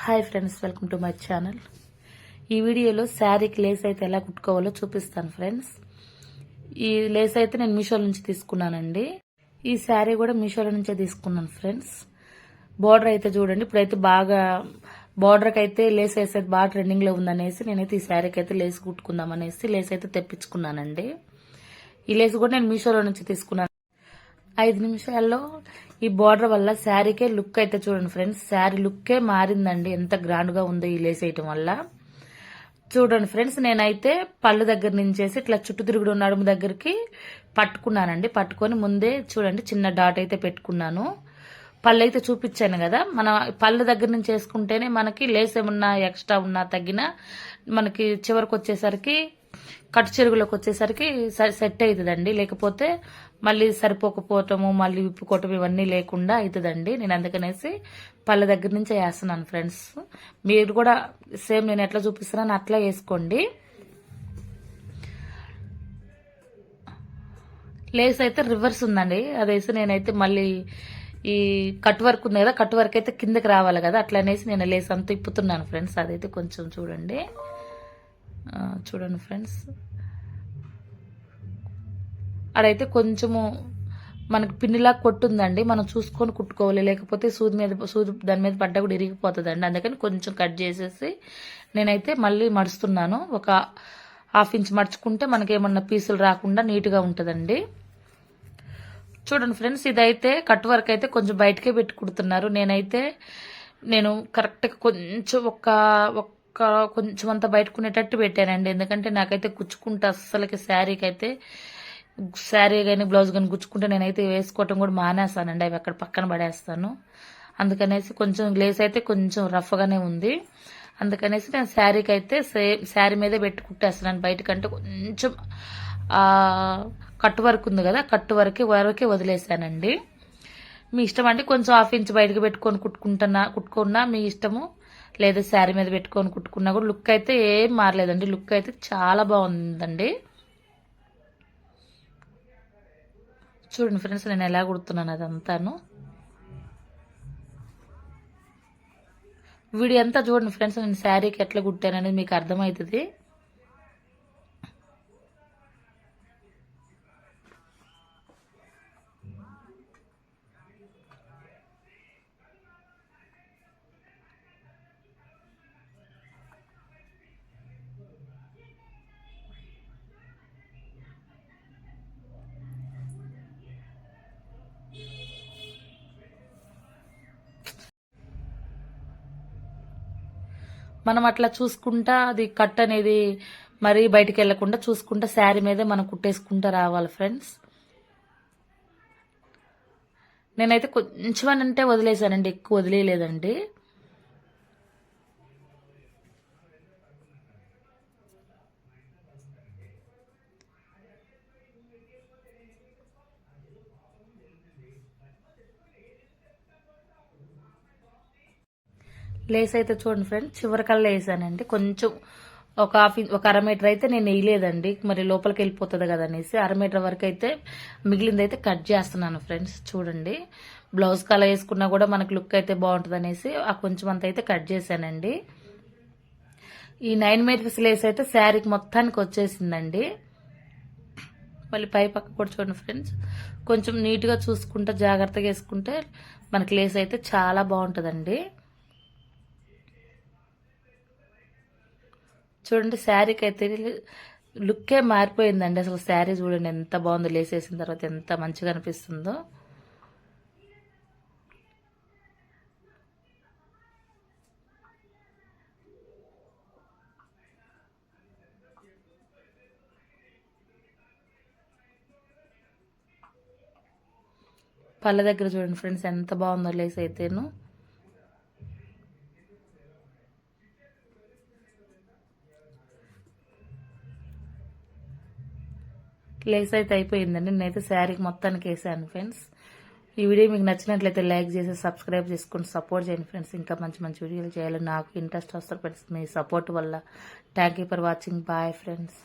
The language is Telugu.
Hi friends welcome to my channel. ఈ వీడియోలో శారీకి లేస్ అయితే ఎలా కుట్టుకోవాలో చూపిస్తాను ఫ్రెండ్స్. ఈ లేస్ అయితే నేను మీషో నుంచి తీసుకున్నానండి. ఈ శారీ కూడా మీషోలో నుంచే తీసుకున్నాను ఫ్రెండ్స్. బార్డర్ అయితే చూడండి ఇప్పుడైతే బాగా బార్డర్కి అయితే లేస్ వేసేది బాగా ట్రెండింగ్లో ఉందనేసి నేనైతే ఈ శారీకి అయితే లేస్ కుట్టుకుందాం అనేసి లేస్ అయితే తెప్పించుకున్నానండి. ఈ లేస్ కూడా నేను మీషోలో నుంచి తీసుకున్నాను. ఐదు నిమిషాల్లో ఈ బార్డర్ వల్ల శారీకే లుక్ అయితే చూడండి ఫ్రెండ్స్. శారీ లుక్కే మారిందండి. ఎంత గ్రాండ్గా ఉందో ఈ లేస్ వేయటం వల్ల. చూడండి ఫ్రెండ్స్ నేనైతే పళ్ళు దగ్గర నుంచేసి ఇట్లా చుట్టూ తిరుగుడు నడుము దగ్గరికి పట్టుకున్నానండి. పట్టుకొని ముందే చూడండి చిన్న డాట్ అయితే పెట్టుకున్నాను. పళ్ళు అయితే చూపించాను కదా. మన పళ్ళు దగ్గర నుంచి వేసుకుంటేనే మనకి లేస్ ఏమన్నా ఎక్స్ట్రా ఉన్నా తగ్గినా మనకి చివరికి వచ్చేసరికి కట్టు చెరుగులోకి వచ్చేసరికి సెట్ అవుతుందండి లేకపోతే మళ్ళీ సరిపోకపోవటము మళ్ళీ విప్పుకోవటం ఇవన్నీ లేకుండా అవుతుందండి నేను అందుకనేసి పళ్ళ దగ్గర నుంచి వేస్తున్నాను ఫ్రెండ్స్. మీరు కూడా సేమ్ నేను ఎట్లా చూపిస్తున్నాను అట్లా వేసుకోండి. లేస్ అయితే రివర్స్ ఉందండి. అదేసి నేనైతే మళ్ళీ ఈ కట్ వర్క్ ఉంది కదా కట్ వర్క్ అయితే కిందకి రావాలి కదా అట్లా అనేసి నేను లేస్ అంతా ఇప్పుతున్నాను ఫ్రెండ్స్. అదైతే కొంచెం చూడండి. చూడండి ఫ్రెండ్స్. అడైతే కొంచెము మనకు పిన్నిలా కొట్టుందండి. మనం చూసుకొని కుట్టుకోవాలి. లేకపోతే సూది మీద సూది దాని మీద పడ్డ కూడా ఇరిగిపోతుందండి. అందుకని కొంచెం కట్ చేసేసి నేనైతే మళ్ళీ మడుస్తున్నాను. ఒక హాఫ్ ఇంచ్ మడుచుకుంటే మనకేమన్నా పీసులు రాకుండా నీట్గా ఉంటుందండి. చూడండి ఫ్రెండ్స్ ఇదైతే కట్ వర్క్ అయితే కొంచెం బయటకే పెట్టి కుడుతున్నారు. నేనైతే నేను కరెక్ట్గా కొంచెం ఒక కొంచెం అంతా బయటకునేటట్టు పెట్టానండి ఎందుకంటే నాకైతే గుచ్చుకుంటే అస్సలకి శారీకి అయితే శారీ కానీ బ్లౌజ్ కానీ గుచ్చుకుంటే నేనైతే వేసుకోవటం కూడా మానేస్తానండి. అవి అక్కడ పక్కన పడేస్తాను. అందుకనేసి కొంచెం గ్లేస్ అయితే కొంచెం రఫ్గానే ఉంది. అందుకనేసి నేను శారీకి అయితే సేమ్ శారీ మీదే పెట్టి బయటకంటే కొంచెం కట్టు వర్క్ ఉంది కదా కట్టు వరకే వరకే వదిలేసానండి మీ ఇష్టం అండి కొంచెం హాఫ్ ఇంచ్ బయటకు పెట్టుకొని కుట్టుకుంటున్నా కుట్టుకున్నా మీ ఇష్టము. లేదా శారీ మీద పెట్టుకొని కుట్టుకున్నా కూడా లుక్ అయితే ఏం మారలేదండి. లుక్ అయితే చాలా బాగుందండి. చూడండి ఫ్రెండ్స్ నేను ఎలా కుడుతున్నాను అదంతాను. వీడియో అంతా చూడండి ఫ్రెండ్స్ నేను శారీకి ఎట్లా కుట్టాననేది మీకు అర్థమవుతుంది. మనం అట్లా చూసుకుంటా అది కట్ అనేది మరి బయటికి వెళ్ళకుండా చూసుకుంటా శారీ మీదే మనం కుట్టేసుకుంటా రావాలి ఫ్రెండ్స్ నేనైతే కొంచెం అంటే వదిలేసానండి ఎక్కువ వదిలేయలేదండి. లేస్ అయితే చూడండి ఫ్రెండ్ చివరికల్లా వేసానండి కొంచెం ఒక హాఫ్ ఒక అర మీటర్ అయితే నేను వేయలేదండి. మరి లోపలికి వెళ్ళిపోతుంది కదా అనేసి అర మీటర్ వరకు అయితే మిగిలింది అయితే కట్ చేస్తున్నాను ఫ్రెండ్స్ చూడండి. బ్లౌజ్ కలర్ వేసుకున్నా కూడా మనకు లుక్ అయితే బాగుంటుంది అనేసి ఆ కొంచెం అంత అయితే కట్ చేశానండి. ఈ నైన్ మీటర్స్ లేస్ అయితే శారీకి మొత్తానికి వచ్చేసిందండి. మళ్ళీ పై పక్క కూడా చూడండి ఫ్రెండ్స్ కొంచెం నీట్గా చూసుకుంటే జాగ్రత్తగా వేసుకుంటే మనకి లేస్ అయితే చాలా బాగుంటుందండి. చూడండి శారీకి అయితే లుక్కే మారిపోయిందండి. అసలు శారీ చూడండి ఎంత బాగుందో. లేసేసిన తర్వాత ఎంత మంచిగా అనిపిస్తుందో. పళ్ళ దగ్గర చూడండి ఫ్రెండ్స్ ఎంత బాగుందో లేస్ అయితేను లేస్ అయితే అయిపోయిందండి నేనైతే శారీకి మొత్తానికి వేసాను ఫ్రెండ్స్. ఈ వీడియో మీకు నచ్చినట్లయితే లైక్ చేసి సబ్స్క్రైబ్ చేసుకుని సపోర్ట్ చేయండి ఫ్రెండ్స్. ఇంకా మంచి మంచి వీడియోలు చేయాలి. నాకు ఇంట్రెస్ట్ వస్తారు ఫ్రెండ్స్ మీ సపోర్ట్ వల్ల. Thank for watching bye friends